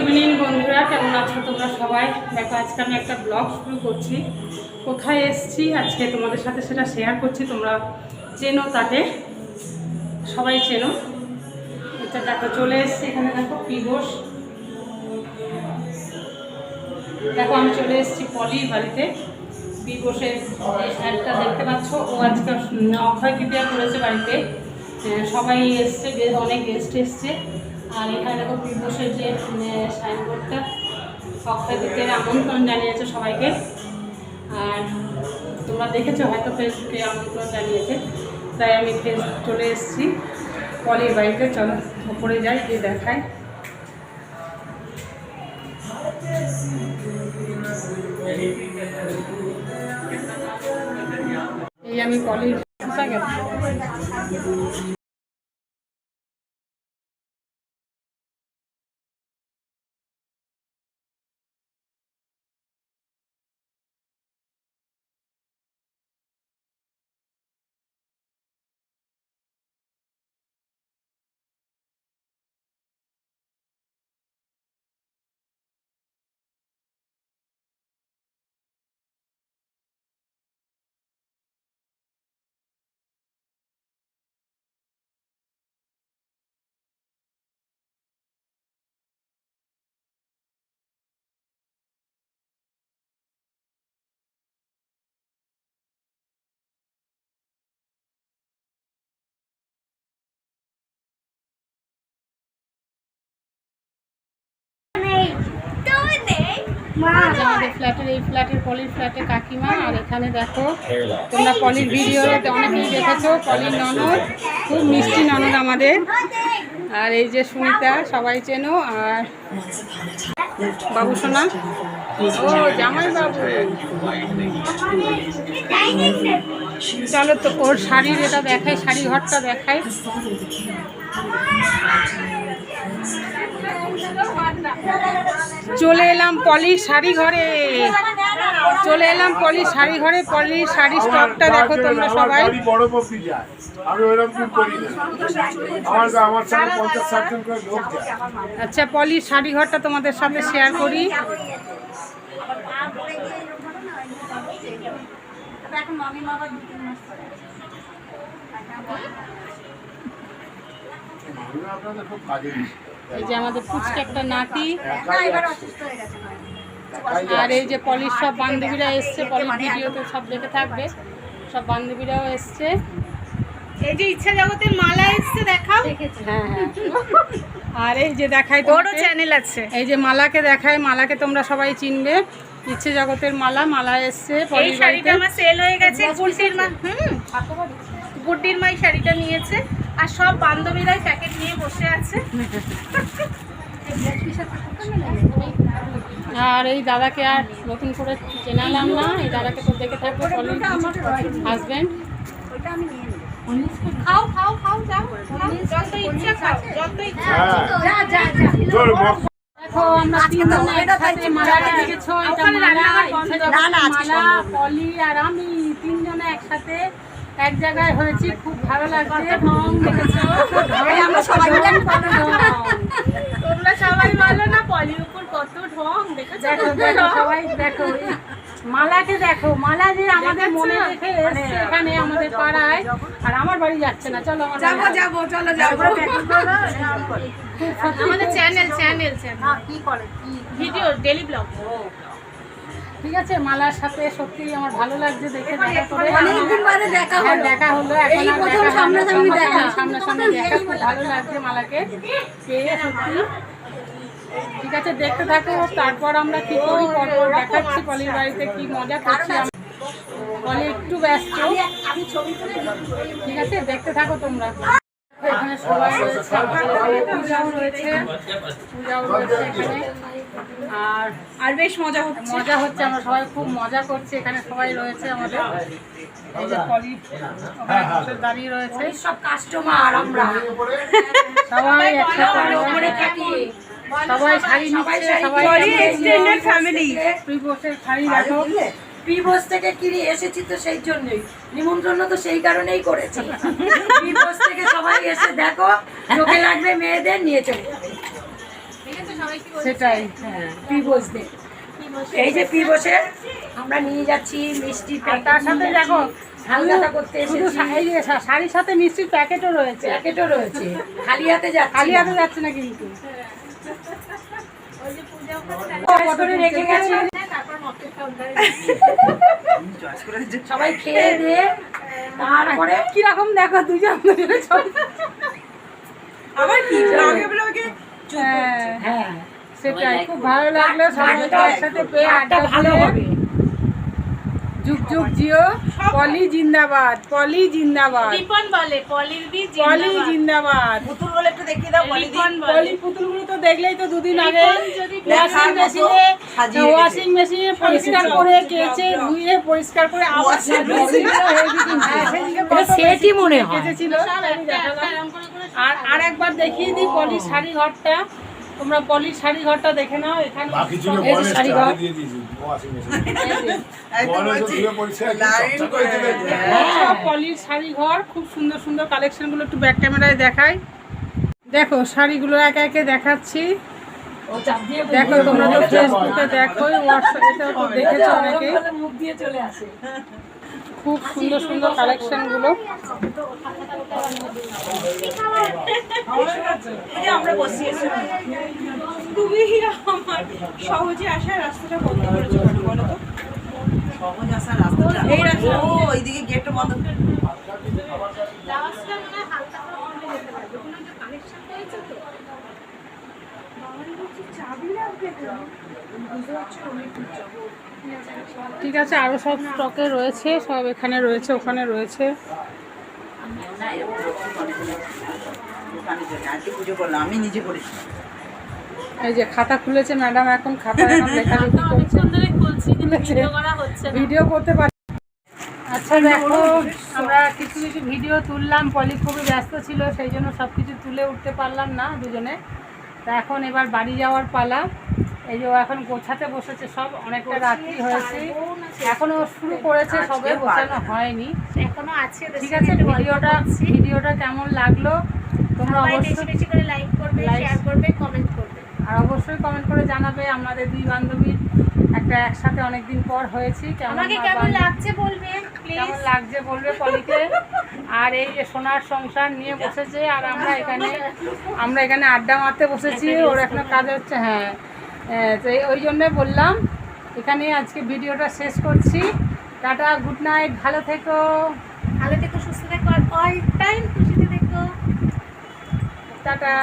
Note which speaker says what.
Speaker 1: Evening বন্ধুরা। কেমন আছো তোমরা সবাই? দেখো, আজকে আমি একটা ব্লগ শুরু করছি। কোথায় এসেছি? আজকে তোমাদের সাথে সেটা শেয়ার করছি। তোমরা চেনো তাকে সবাই চেনো? এটা দেখো, চলে এসেছি এখানে, দেখো পিবোস দেখো, আমি চলে এসেছি পলির বাড়িতে। পিবোসের একটা দেখতে পাচ্ছ। ও আজকে অক্ষয় তৃতীয়া করেছে বাড়িতে। সবাই এসছে অনেক গেস্ট এসছে। আর এখানে দেখো পিবোসের যে সাইনবোর্ডটা অক্ষয় তৃতীয়ার আমন্ত্রণ জানিয়েছে সবাইকে। আর তোমরা দেখেছ, হয়তো ফেসবুকে আমন্ত্রণ জানিয়েছে। তাই আমি ফেস, চলে এসেছি। পলির বাড়িতে, চলো, ওপরে যাই, গিয়ে দেখাই। এই আমি পলির, কোথায় আমাদের ফ্ল্যাটের এই ফ্ল্যাটের পলির ফ্ল্যাটে কাকিমা আর এখানে দেখো তোমরা পলির ভিডিওতে অনেকেই দেখেছ পলির ননদ খুব মিষ্টি ননদ আমাদের। আর এই যে সুনিতা সবাই চেনো আর বাবু সোনা। ও জামাই বাবু। চলো তো ওর শাড়ির এটা দেখাই শাড়ি ঘরটা দেখাই। চলে এলাম পলির শাড়ি ঘরে। চলে এলাম পলির শাড়ি ঘরে। পলির শাড়ি স্টকটা দেখো তোমরা সবাই। আচ্ছা পলির শাড়ি ঘরটা তোমাদের সাথে শেয়ার করি।
Speaker 2: আপনাদের খুব কাজে।
Speaker 1: এই যে আমাদের ফুচকা একটা নাতি আর এই যে পলির সব বান্ধবীরা এসছে পলির ভিডিওতে সব দেখে থাকবে। সব বান্ধবীরাও এসছে।
Speaker 3: এই যে ইচ্ছা জগতের মালা এসছে দেখাও।
Speaker 1: হ্যাঁ হ্যাঁ। আর এই যে দেখাই
Speaker 3: বড় চ্যানেল আছে।
Speaker 1: এই যে মালাকে দেখায় মালাকে তোমরা সবাই চিনবে। ইচ্ছে জগতের মালা মালা এসছে
Speaker 3: এই
Speaker 1: পলির
Speaker 3: শাড়িটা আমার সেল হয়ে গেছে গুড্ডির মা হুম। গুড্ডির মা শাড়িটা নিয়েছে। আর সব বান্ধবীরাই প্যাকেট নিয়ে বসে আছে।
Speaker 1: আর এই দাদাকে আর নতুন করে চেনালাম না এই দাদাকে তো দেখে থাকব পলির হাজব্যান্ড
Speaker 3: খাও খাও খাও যাও খাও, যত ইচ্ছা খাও যত ইচ্ছা।
Speaker 2: হ্যাঁ।
Speaker 1: পলি আর আমি তিনজনে একসাথে এক জায়গায় হয়েছি খুব ভালো লাগছে। আমরা সবাই
Speaker 3: তোমরা সবাই বলো না পলির উপর কত ঢং দেখেছ?
Speaker 1: দেখো দেখো সবাই দেখো। মালাকে দেখো মালা যে আমাদের মনে রেখে এসছে এখানে আমাদের পাড়ায়। আর আমার বাড়ি যাচ্ছে না চলো বাড়ি যাব।
Speaker 3: চলো যাব। আমাদের চ্যানেল চ্যানেল চ্যানেল কি করে? ভিডিও ডেলি ব্লগ
Speaker 1: ঠিক আছে? মালার সাথে সত্যি আমার ভালো লাগছে দেখে দেখা করে।
Speaker 4: অনেকদিন বাদে দেখা
Speaker 1: হ্যাঁ,
Speaker 4: হলো
Speaker 1: দেখা হলো। এখন আর দেখা হলো না।
Speaker 4: সামনাসামনি দেখা।
Speaker 1: সামনাসামনি দেখা। খুব ভালো লাগছে মালাকে পেয়ে সত্যি। ঠিক আছে দেখতে থাকো। তারপর আমরা কি করি? পরপর দেখাচ্ছি পলির বাড়িতে কি মজা করছি। পলি একটু ব্যস্ত। ঠিক আছে দেখতে থাকো তোমরা। এখানে সবাই রয়েছে পূজাও রয়েছে পূজাও রয়েছে এখানে। আর
Speaker 3: আর বেশ মজা হচ্ছে।
Speaker 1: মজা হচ্ছে আমরা সবাই খুব মজা করছি এখানে সবাই রয়েছে আমাদের। এই যে পলি দাঁড়িয়ে রয়েছে।
Speaker 4: সব কাস্টমার আমরা।
Speaker 1: সবাই একসাথে
Speaker 4: ওপরে থাকি
Speaker 1: সবাই শাড়ি নিচ্ছে সবাই
Speaker 3: family।
Speaker 1: তুই বসে শাড়ি দেখো
Speaker 4: পিবোস থেকে কিনে এসেছি তো সেই জন্যই। নিমন্ত্রণ তো সেই কারণেই করেছি। পিবোস থেকে সবাই এসে দেখো চোখে লাগবে মেয়েদের নিয়ে চলে যাবে।
Speaker 3: দেখেছ সবাই কি
Speaker 1: সেটাই
Speaker 4: হ্যাঁ পিবসদের এই যে পিবসের আমরা নিয়ে যাচ্ছি মিষ্টি
Speaker 1: তার সাথে দেখো
Speaker 4: হালদাটা করতে
Speaker 1: শুধু শাড়ির সাথে মিষ্টির প্যাকেটও রয়েছে।
Speaker 4: প্যাকেটও রয়েছে। খালি হাতে যাচ্ছি
Speaker 1: খালি হাতে যাচ্ছে না কিন্তু।
Speaker 3: ওই যে পূজা করছে
Speaker 4: বছরে রেখে গেছে?
Speaker 3: তারপর মকের কাউন্টারে
Speaker 4: সবাই খেয়ে দিয়ে তারপরে
Speaker 1: কীরকম দেখো দুজন দুজনে
Speaker 5: আবার কি? আমাকে
Speaker 1: হ্যাঁ,
Speaker 4: হ্যাঁ
Speaker 1: সেটাই খুব ভালো লাগল সবাই একসাথে পেয়ে
Speaker 4: আড্ডা ভালো হবে।
Speaker 1: যুগ যুগ জিও পলি জিন্দাবাদ পলি জিন্দাবাদ।
Speaker 3: রিপন বলে পলির বি
Speaker 1: পলি
Speaker 3: জিন্দাবাদ।
Speaker 5: পুতুল বলে একটু দেখিয়ে দাও বলি।
Speaker 3: রিপন
Speaker 1: পলি পুতুলগুলো তো দেখলেই তো দুদিন আগে
Speaker 3: যদি
Speaker 1: ওয়াশিং মেশিনে। ওয়াশিং মেশিনে পরিষ্কার করে কেচে ধুয়ে পরিষ্কার করে আবার
Speaker 4: সেটই মনে হয়।
Speaker 1: কেচেছিল আর আর একবার দেখিয়ে দিই পলি শাড়ি ঘরটা। তোমরা পলির শাড়ি ঘরটা দেখে নাও এখানে
Speaker 2: বাকি ছিল বলের
Speaker 1: শাড়ি ঘর।
Speaker 2: দিয়ে দিয়েছি। ওয়াশিং মেশিন
Speaker 1: এই যে,
Speaker 5: একদম
Speaker 2: বলে তো
Speaker 5: বলছি,
Speaker 2: ধুয়ে পরিষ্কার একদম
Speaker 5: লাইন
Speaker 2: চকচক করে
Speaker 5: করে
Speaker 2: দিলে।
Speaker 1: সব পলির শাড়ি ঘর খুব সুন্দর সুন্দর কালেকশনগুলো একটু ব্যাক ক্যামেরায় দেখাই। দেখো শাড়িগুলো একে একে দেখাচ্ছি।
Speaker 4: ও চাপ দিয়ে
Speaker 1: দেখো তোমরা তো ফেসবুকে দেখো হোয়াটসঅ্যাপে তো দেখেছ অনেকেই।
Speaker 4: মুখ দিয়ে চলে আসে।
Speaker 1: খুব সুন্দর সুন্দর কালেকশনগুলো।
Speaker 5: আমরা বসিয়েছি তুমি আমার সহজে আসার রাস্তাটা বন্ধ করেছ বলো তো সহজ আসার রাস্তাটা এই রাস্তা ও এইদিকে গেটটা বন্ধ
Speaker 3: ব্লাউজটা মনে হয় হালকা করে খুলে যেতে পারবে কোনো একটা কানেকশন রয়েছে তো
Speaker 1: ঠিক আছে আরও সব স্টকে রয়েছে সব এখানে রয়েছে ওখানে রয়েছে।
Speaker 5: আমি নিজে করেছি
Speaker 1: এই যে খাতা খুলেছে ম্যাডাম এখন খাতা এখন লেখালেখি করছে
Speaker 3: ভিডিও
Speaker 1: করতে পারি। আচ্ছা দেখো আমরা কিছু কিছু ভিডিও তুললাম পলি খুবই ব্যস্ত ছিল সেই জন্য সব কিছু তুলে উঠতে পারলাম না দুজনে। তা এখন এবার বাড়ি যাওয়ার পালা। এই যে এখন গোছাতে বসেছে সব অনেকটা রাত্রি হয়েছে। এখনও শুরু করেছে সবে গোছানো হয়নি।
Speaker 3: এখনও আছে
Speaker 1: ঠিক আছে ভিডিওটা ভিডিওটা কেমন লাগল? তোমরা অবশ্যই
Speaker 3: বেশি করে লাইক করবে শেয়ার করবে কমেন্ট করবে।
Speaker 1: আর অবশ্যই কমেন্ট করে জানাবে আমাদের দুই বান্ধবীর একটা একসাথে অনেকদিন পর হয়েছি। কেমন
Speaker 3: লাগছে বলবে প্লিজ
Speaker 1: কেমন লাগছে বলবে পলিকে? আর এই যে সোনার সংসার নিয়ে বসেছে আর আমরা এখানে আমরা এখানে আড্ডা মারতে বসেছি ওর এখন কাজ হচ্ছে হ্যাঁ। তো ওই জন্যে বললাম এখানে আজকে ভিডিওটা শেষ করছি। টাটা গুড নাইট ভালো থেকো।
Speaker 3: ভালো থেকো সুস্থ থেকো আর অল টাইম খুশিতে থেকো।
Speaker 1: টাটা।